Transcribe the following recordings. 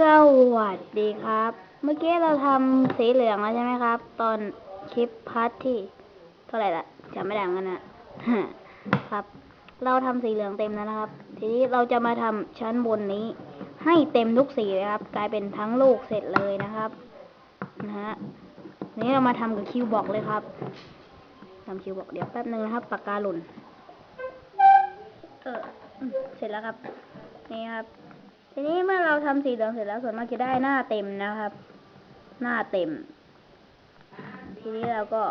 สวัสดีครับ เมื่อกี้เราทำสีเหลืองแล้วใช่ไหมครับ ตอนคลิปพาร์ทที่เท่าไหร่ละจำไม่ได้เหมือนกันนะครับ เราทำสีเหลืองเต็มแล้วนะครับ ทีนี้เราจะมาทำชั้นบนนี้ ให้เต็มทุกสีเลยครับ กลายเป็นทั้งลูกเสร็จเลยนะครับนะฮะนี้เรามาทำกับคิวบอกเลยครับทำคิวบอกเดี๋ยวแป๊บนึงนะครับปากกาหล่นเออเสร็จแล้วครับ นี่ครับ ทีนี้เมื่อเราทำสีเหลืองเสร็จแล้วส่วนมากจะได้หน้าเต็มนะครับ หน้าเต็ม ทีนี้เราก็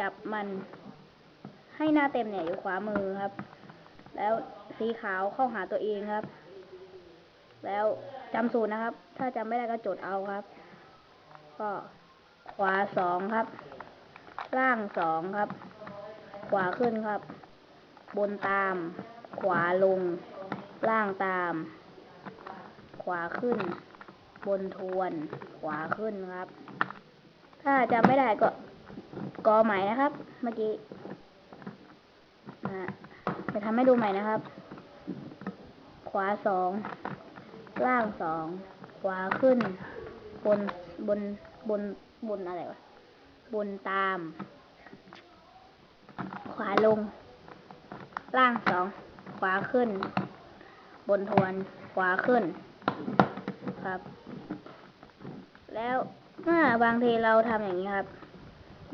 จับมันให้หน้าเต็มเนี่ยอยู่ขวามือครับ แล้วสีขาวเข้าหาตัวเองครับ แล้วจำสูตรนะครับ ถ้าจำไม่ได้ก็จดเอาครับ ก็ขวาสองครับ ล่างสองครับ ขวาขึ้นครับ บนตาม ขวาลง ล่างตาม วาขึ้น บนทวน ขวาขึ้นครับ ถ้าจำไม่ได้ก็กอใหม่นะครับ เมื่อกี้นะจะทำให้ดูใหม่นะครับ ขวาสองล่างสองขวาขึ้น บนบนบนบนอะไรวะบนตาม ขวาลง ล่างสองขวาขึ้น บนทวน ขวาขึ้น ครับ แล้วเมื่อบางทีเราทำอย่างนี้ครับ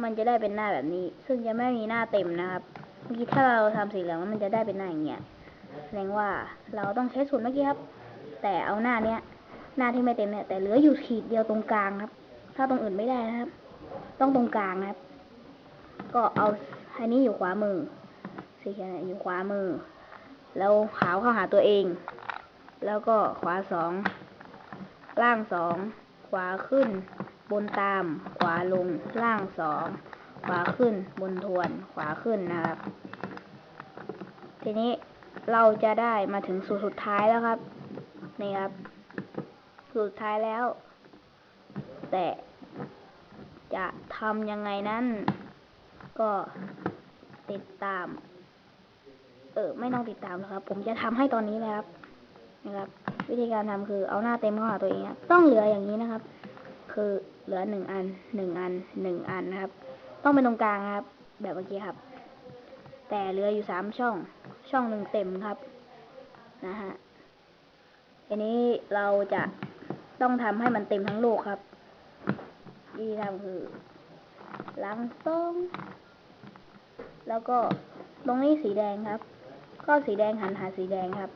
มันจะได้เป็นหน้าแบบนี้ ซึ่งจะไม่มีหน้าเต็มนะครับเมื่อกี้ถ้าเราทำสีเหลืองมันจะได้เป็นหน้าอย่างเงี้ยแสดงว่าเราต้องใช้สูตรเมื่อกี้ครับ แต่เอาหน้าเนี้ย หน้าที่ไม่เต็มเนี่ยแต่เหลืออยู่ขีดเดียวตรงกลางครับ ถ้าตรงอื่นไม่ได้นะครับ ต้องตรงกลางนะครับ ก็เอาอันนี้อยู่ขวามือสีเขียวเนี่ยอยู่ขวามือ แล้วขาวเข้าหาตัวเอง แล้วก็ขวาสอง ล่างสอง ขวาขึ้น บนตาม ขวาลง ล่างสอง ขวาขึ้น บนทวน ขวาขึ้นนะครับ ทีนี้เราจะได้มาถึงสูตรสุดท้ายแล้วครับ นี่ครับ สูตรสุดท้ายแล้ว แต่จะทำยังไงนั้น ก็ติดตาม เออ ไม่ต้องติดตามหรอกครับ ผมจะทำให้ตอนนี้เลยครับ นะครับ วิธีการทำคือเอาหน้าเต็มเข้าหาตัวเองครับต้องเหลืออย่างนี้นะครับ คือเหลือหนึ่งอันหนึ่งอันหนึ่งอันนะครับ ต้องเป็นตรงกลางครับ แบบเมื่อกี้ครับ แต่เหลืออยู่สามช่อง ช่องหนึ่งเต็มครับนะฮะทีนี้เราจะต้องทำให้มันเต็มทั้งโลกครับวิธีทำคือล้างส้มแล้วก็ตรงนี้สีแดงครับ ก็สีแดงหันหาสีแดงครับ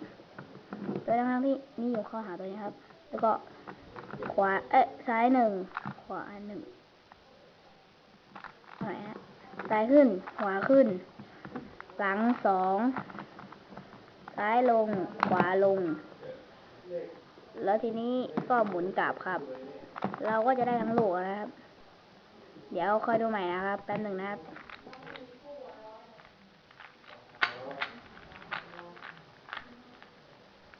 โดยทั้งที่นี่อยู่เข้าหาตัวนี้ครับ แล้วก็ขวา เอ๊ะซ้ายหนึ่ง ขวาหนึ่งไหนฮะซ้ายขึ้น ขวาขึ้น หลังสอง ซ้ายลง ขวาลง แล้วทีนี้ก็หมุนกลับครับ เราก็จะได้ทั้งลูกนะครับ เดี๋ยวคอยดูใหม่นะครับ แป๊บหนึ่งนะครับ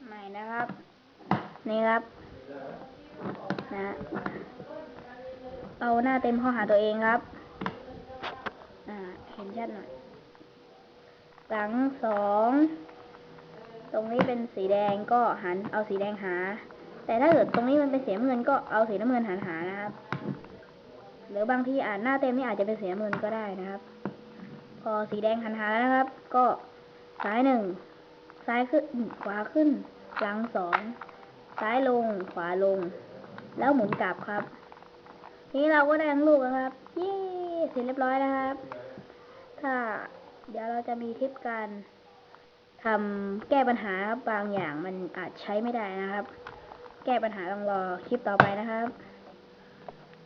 ใหม่นะครับ นี่ครับ นะเอาหน้าเต็มเข้าหาตัวเองครับ อ่า เห็นชัดหน่อย หลังสอง ตรงนี้เป็นสีแดงก็หันเอาสีแดงหา แต่ถ้าเกิดตรงนี้มันเป็นสีน้ำเงินก็เอาสีน้ำเงินหันหานะครับ หรือบางทีอ่านหน้าเต็มนี่อาจจะเป็นสีน้ำเงินก็ได้นะครับ พอสีแดงหันหาแล้วนะครับ ก็ซ้ายหนึ่ง ซ้ายขึ้น ขวาขึ้น หลังสองซ้ายลงขวาลง แล้วหมุนกลับครับทีนี้เราก็ได้ทั้งลูกแล้วครับเย้เสร็จเรียบร้อยแล้วครับ ถ้าเดี๋ยวเราจะมีทิปการทำแก้ปัญหาบางอย่างมันอาจใช้ไม่ได้นะครับ แก้ปัญหาต้องรอคลิปต่อไปนะครับ